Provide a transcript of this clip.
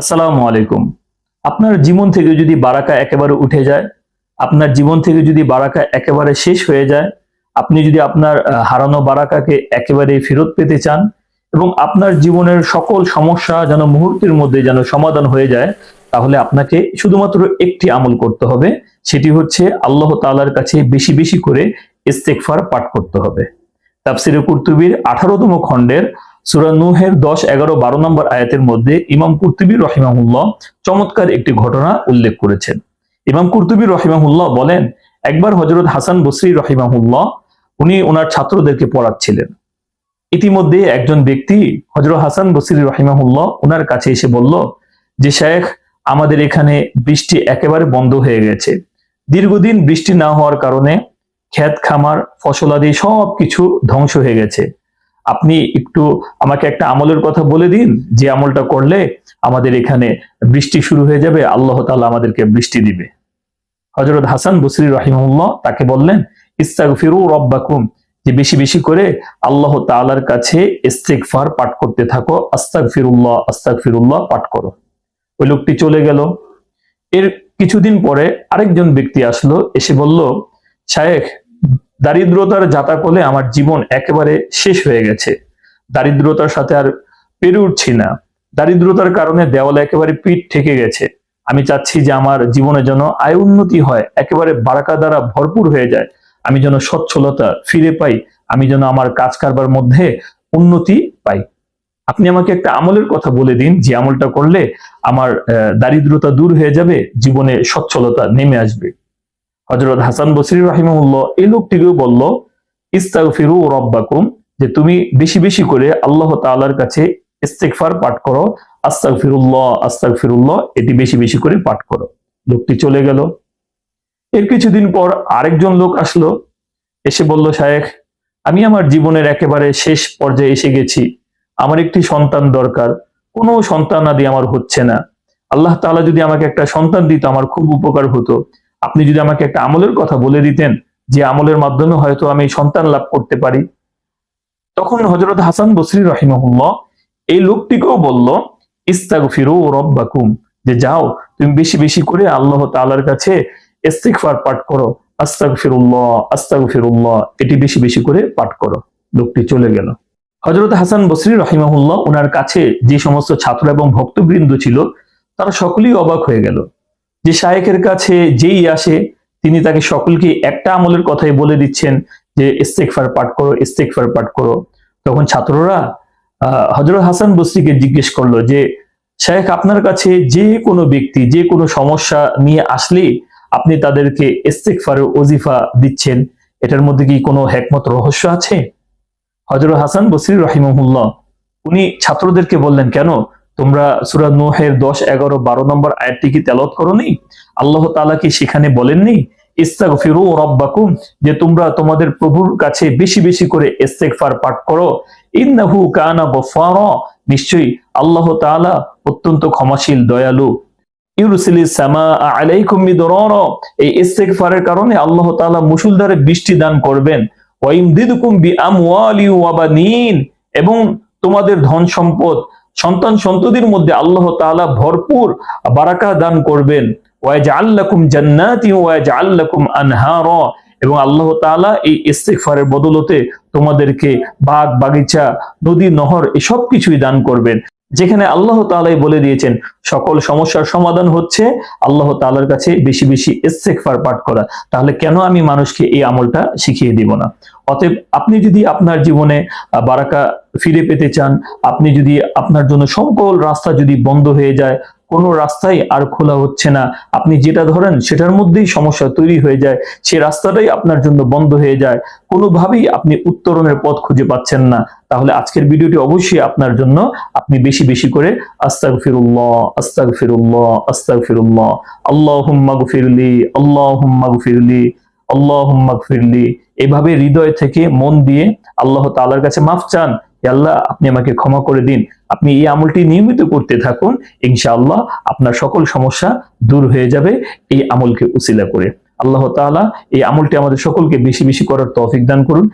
আসসালামু আলাইকুম। আপনার জীবন থেকে যদি বারাকা একেবারে উঠে যায়, আপনার জীবন থেকে যদি বারাকা একেবারে শেষ হয়ে যায়, আপনি যদি আপনার হারানো বারাকাকে একেবারে ফেরত পেতে চান এবং আপনার জীবনের সকল সমস্যা যেন মুহূর্তের মধ্যে যেন সমাধান হয়ে যায়, তাহলে আপনাকে শুধুমাত্র একটি আমল করতে হবে, সেটি হচ্ছে আল্লাহ তালার কাছে বেশি বেশি করে ইস্তেগফার পাঠ করতে হবে। তাফসিরে কুরতুবির আঠারোতম খণ্ডের সুরা নূহের দশ, এগারো, বারো নম্বর আয়াতের মধ্যে ইমাম কুর্তুবী রহিমাহুল্লাহ চমৎকার একটি ঘটনা উল্লেখ করেছেন। ইমাম কুর্তুবী রহিমাহুল্লাহ বলেন, একবার হজরত হাসান বসরি রহিমাহুল্লাহ, উনি ওনার ছাত্রদেরকে পড়াচ্ছিলেন। ইতিমধ্যে একজন ব্যক্তি হজরত হাসান বসরি রহিমাহুল্লাহ ওনার কাছে এসে বলল, যে শেখ, আমাদের এখানে বৃষ্টি একেবারে বন্ধ হয়ে গেছে। দীর্ঘদিন বৃষ্টি না হওয়ার কারণে ক্ষেত খামার, ফসলাদি সব কিছু ধ্বংস হয়ে গেছে। আপনি একটু আমাকে একটা আমলের কথা বলে দিন, যে আমলটা করলে আমাদের এখানে বৃষ্টি শুরু হয়ে যাবে, আল্লাহ তাআলা আমাদেরকে বৃষ্টি দিবে। হজরত হাসান বসরি রহিমুল্লাহ তাকে বললেন, ইস্তাগফিরু রব্বাকুম যে বেশি বেশি করে আল্লাহ তাআলার কাছে ইস্তেগফার পাঠ করতে থাকো, আস্তাগফিরুল্লাহ আস্তাগফিরুল্লাহ পাঠ করো। ওই লোকটি চলে গেল। এর কিছুদিন পরে আরেকজন ব্যক্তি আসলো, এসে বলল, শায়েখ দারিদ্রতার জাতাকলে আমার জীবন একেবারে শেষ হয়ে গেছে। দারিদ্রতার সাথে আর পেরে উঠছি না। দারিদ্রতার কারণে দেওয়ালে একেবারে পিঠ ঠেকে গেছে। আমি চাচ্ছি যে আমার জীবনে যেন আয় উন্নতি হয়, একেবারে বারাকা দ্বারা ভরপুর হয়ে যায়। আমি যেন সচ্ছলতা ফিরে পাই, আমি যেন আমার কাজ কারবার মধ্যে উন্নতি পাই। আপনি আমাকে একটা আমলের কথা বলে দিন, যে আমলটা করলে আমার দারিদ্রতা দূর হয়ে যাবে, জীবনে সচ্ছলতা নেমে আসবে। হজরত হাসান বসরি রাহিমুল্লাহ এই লোকটিকেও বলল, ইস্তাগফিরু রব্বাকুম যে তুমি বেশি বেশি করে আল্লাহ তাআলার কাছে ইস্তেগফার পাঠ করো। আস্তাগফিরুল্লাহ আস্তাগফিরুল্লাহ, এটি বেশি বেশি করে পাঠ করো। লোকটি চলে গেল। এর কিছুদিন পর আরেকজন লোক আসলো। এসে বলল, শায়েখ, আমি আমার জীবনের একেবারে শেষ পর্যায়ে এসে গেছি। আমার একটি সন্তান দরকার। কোনো সন্তান আদি আমার হচ্ছে না। আল্লাহ তাআলা যদি আমাকে একটা সন্তান দিত, আমার খুব উপকার হতো। আপনি যদি আমাকে একটা আমলের কথা বলে দিতেন, যে আমলের মাধ্যমে হয়তো আমি সন্তান লাভ করতে পারি। তখন হজরত হাসান বসরি রহিমহুল্লাহ এই লোকটিকেও বলল, ইস্তাগফিরু রব্বাকুম। যে যাও, তুমি বেশি বেশি করে আল্লাহ তাআলার কাছে ইস্তিগফার পাঠ করো। আস্তাগফিরুল্লাহ আস্তাগফিরুল্লাহ, এটি বেশি বেশি করে পাঠ করো। লোকটি চলে গেল। হজরত হাসান বসরি রহিমাহুল্লাহ ওনার কাছে যে সমস্ত ছাত্র এবং ভক্তবৃন্দ ছিল, তারা সকলেই অবাক হয়ে গেল। যে শায়েকের কাছে যেই আসে, তিনি তাকে সকলকে একটা আমলের কথাই বলে দিচ্ছেন যে ইস্তেকফার পাঠ করো ইস্তেকফার পাঠ করো। তখন ছাত্ররা হজরত হাসান বস্তিকে জিজ্ঞেস করল যে, শায়েখ, আপনার কাছে যে কোনো ব্যক্তি, যে কোনো সমস্যা নিয়ে আসলেই আপনি তাদেরকে ইস্তেকফারের ওজিফা দিচ্ছেন, এটার মধ্যে কি কোনো হেকমত, রহস্য আছে? হজরত হাসান বসরি রহিমহুল্লাহ, উনি ছাত্রদেরকে বললেন, কেন? তোমরা সুরা নোহের দশ, এগারো, বারো নম্বর আয়াতটি কি তেলত করনি? আল্লাহ তাআলা কি সেখানে বলেননি? ইস্তাগফিরু রব্বাকুম, যে তোমরা তোমাদের প্রভুর কাছে বেশি বেশি করে ইস্তেগফার পাঠ করো। ইন্নাহু কানা গফারা, নিশ্চয়ই আল্লাহ তাআলা অত্যন্ত ক্ষমাশীল, দয়ালু। ইউরসিলি এই কারণে আল্লাহ তাআলা বৃষ্টি দান করবেন। ওয়া এবং তোমাদের ধন সম্পদ সন্তান সন্ততির মধ্যে আল্লাহ তালা ভরপুর বারাকা দান করবেন। ওয়াজ আল্লাকুম জান্নাতি ওয়াজ আল্লাকুম আনহার। এবং আল্লাহ তালা এই ইস্তেকফারের বদলতে তোমাদেরকে বাগ, বাগিচা, নদী, নহর এসব কিছুই দান করবেন। যেখানে আল্লাহ তালাই বলে দিয়েছেন, সকল সমস্যার সমাধান হচ্ছে আল্লাহ তালার কাছে বেশি বেশি এসেকফার পাঠ করা। তাহলে কেন আমি মানুষকে এই আমলটা শিখিয়ে দিব না? অতএব আপনি যদি আপনার জীবনে বারাকা ফিরে পেতে চান, আপনি যদি আপনার জন্য সকল রাস্তা যদি বন্ধ হয়ে যায় কোনো রাস্তাই আর খোলা হচ্ছে না। আপনি যেটা ধরেন সেটার মধ্যেই সমস্যা তৈরি হয়ে যায়। সে রাস্তাটাই আপনার জন্য বন্ধ হয়ে যায়। কোনোভাবেই আপনি উত্তরণের পথ খুঁজে পাচ্ছেন না। তাহলে আজকের ভিডিওটি অবশ্যই আপনার জন্য আপনি বেশি বেশি করে আস্তাগফিরুল্লাহ আস্তাগফিরুল্লাহ আস্তাগফিরুল্লাহ। আল্লাহুম্মা গফিরলি আল্লাহুম্মা গফিরলি আল্লাহুম্মা গফিরলি। এভাবে হৃদয় থেকে মন দিয়ে আল্লাহ তাআলার কাছে মাফ চান। আল্লাহ, আপনি আমাকে ক্ষমা করে দিন। আপনি এই আমলটি নিয়মিত করতে থাকুন, ইনশাআল্লাহ আপনার সকল সমস্যা দূর হয়ে যাবে এই আমলকে উসিলা করে। আল্লাহ তাআলা এই আমলটি আমাদের সকলকে বেশি বেশি করার তৌফিক দান করুন।